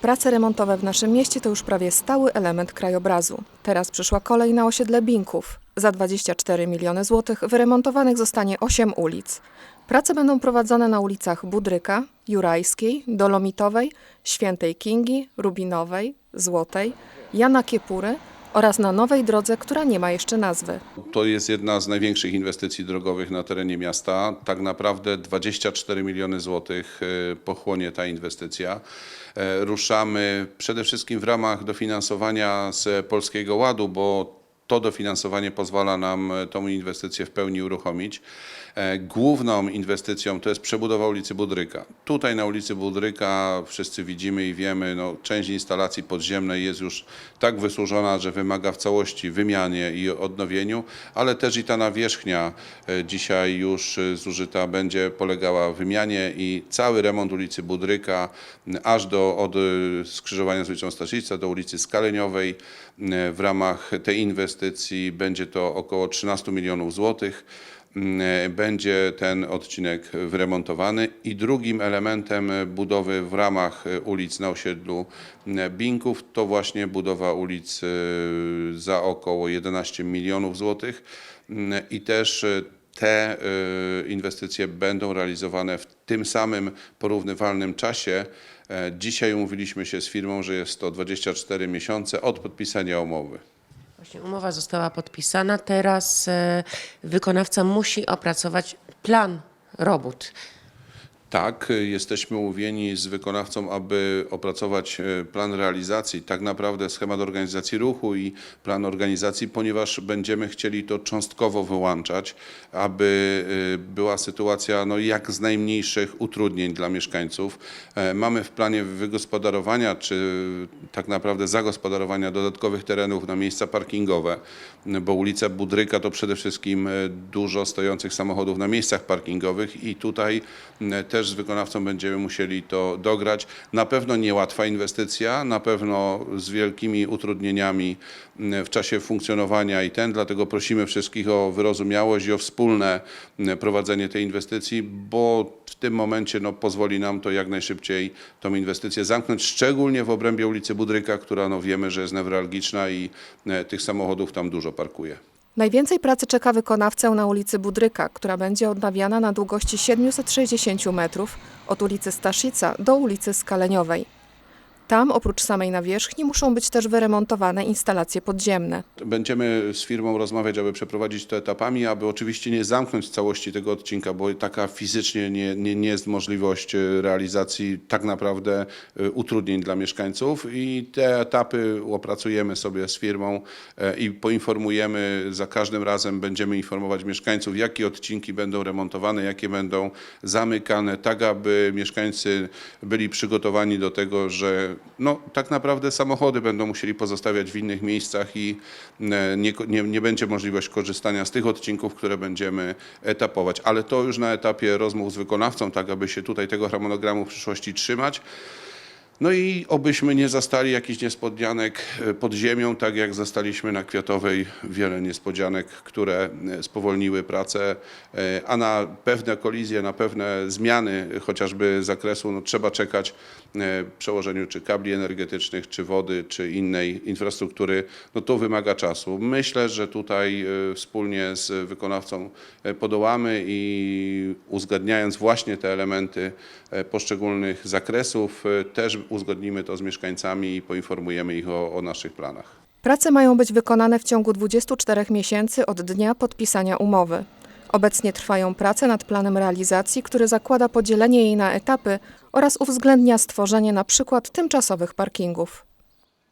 Prace remontowe w naszym mieście to już prawie stały element krajobrazu. Teraz przyszła kolej na osiedle Binków. Za 24 miliony złotych wyremontowanych zostanie 8 ulic. Prace będą prowadzone na ulicach Budryka, Jurajskiej, Dolomitowej, Świętej Kingi, Rubinowej, Złotej, Jana Kiepury oraz na nowej drodze, która nie ma jeszcze nazwy. To jest jedna z największych inwestycji drogowych na terenie miasta. Tak naprawdę 24 miliony złotych e, pochłonie ta inwestycja. E, Ruszamy przede wszystkim w ramach dofinansowania z Polskiego Ładu, bo to dofinansowanie pozwala nam e, tą inwestycję w pełni uruchomić. E, Główną inwestycją to jest przebudowa ulicy Budryka. Tutaj na ulicy Budryka wszyscy widzimy i wiemy, no, część instalacji podziemnej jest już tak wysłużona, że wymaga w całości wymianie i odnowieniu, ale też i ta nawierzchnia e, dzisiaj już zużyta będzie polegała wymianie i cały remont ulicy Budryka aż do od skrzyżowania z ulicą Staszica do ulicy Skaleniowej w ramach tej inwestycji będzie to około 13 milionów złotych mm, będzie ten odcinek wyremontowany i drugim elementem budowy w ramach ulic na osiedlu Binków to właśnie budowa ulic za około 11 milionów złotych Mm, i też te inwestycje będą realizowane w tym samym porównywalnym czasie. E, Dzisiaj umówiliśmy się z firmą, że jest to 24 miesiące od podpisania umowy. Właśnie umowa została podpisana, teraz e, wykonawca musi opracować plan robót. Tak, jesteśmy umówieni z wykonawcą, aby opracować y, plan realizacji, tak naprawdę schemat organizacji ruchu i plan organizacji, ponieważ będziemy chcieli to cząstkowo wyłączać, aby y, była sytuacja no, jak z najmniejszych utrudnień dla mieszkańców. E, Mamy w planie wygospodarowania, czy tak naprawdę zagospodarowania dodatkowych terenów na miejsca parkingowe, bo ulica Budryka to przede wszystkim e, dużo stojących samochodów na miejscach parkingowych i tutaj m, też z wykonawcą będziemy musieli to dograć. Na pewno niełatwa inwestycja, na pewno z wielkimi utrudnieniami m, w czasie funkcjonowania i ten, dlatego prosimy wszystkich o wyrozumiałość i o wspólne m, prowadzenie tej inwestycji, bo w tym momencie no, pozwoli nam to jak najszybciej tą inwestycję zamknąć, szczególnie w obrębie ulicy Budryka, która no, wiemy, że jest newralgiczna i e, tych samochodów tam dużo parkuje. Najwięcej pracy czeka wykonawcę na ulicy Budryka, która będzie odnawiana na długości 760 metrów od ulicy Staszica do ulicy Skaleniowej. Tam oprócz samej nawierzchni muszą być też wyremontowane instalacje podziemne. Będziemy z firmą rozmawiać, aby przeprowadzić to etapami, aby oczywiście nie zamknąć całości tego odcinka, bo taka fizycznie nie, nie, nie jest możliwość e, realizacji tak naprawdę e, utrudnień dla mieszkańców i te etapy opracujemy sobie z firmą e, i poinformujemy, za każdym razem będziemy informować mieszkańców, jakie odcinki będą remontowane, jakie będą zamykane, tak aby mieszkańcy byli przygotowani do tego, że no, tak naprawdę samochody będą musieli pozostawiać w innych miejscach i e, nie, nie, nie będzie możliwość korzystania z tych odcinków, które będziemy etapować. Ale to już na etapie rozmów z wykonawcą, tak aby się tutaj tego harmonogramu w przyszłości trzymać. No i obyśmy nie zastali jakichś niespodzianek e, pod ziemią, tak jak zastaliśmy na Kwiatowej wiele niespodzianek, które e, spowolniły pracę, e, a na pewne kolizje, na pewne zmiany chociażby zakresu no, trzeba czekać przełożeniu czy kabli energetycznych, czy wody, czy innej infrastruktury. No to wymaga czasu. Myślę, że tutaj wspólnie z wykonawcą podołamy i uzgadniając właśnie te elementy poszczególnych zakresów, też uzgodnimy to z mieszkańcami i poinformujemy ich o, o naszych planach. Prace mają być wykonane w ciągu 24 miesięcy od dnia podpisania umowy. Obecnie trwają prace nad planem realizacji, który zakłada podzielenie jej na etapy oraz uwzględnia stworzenie przykład tymczasowych parkingów.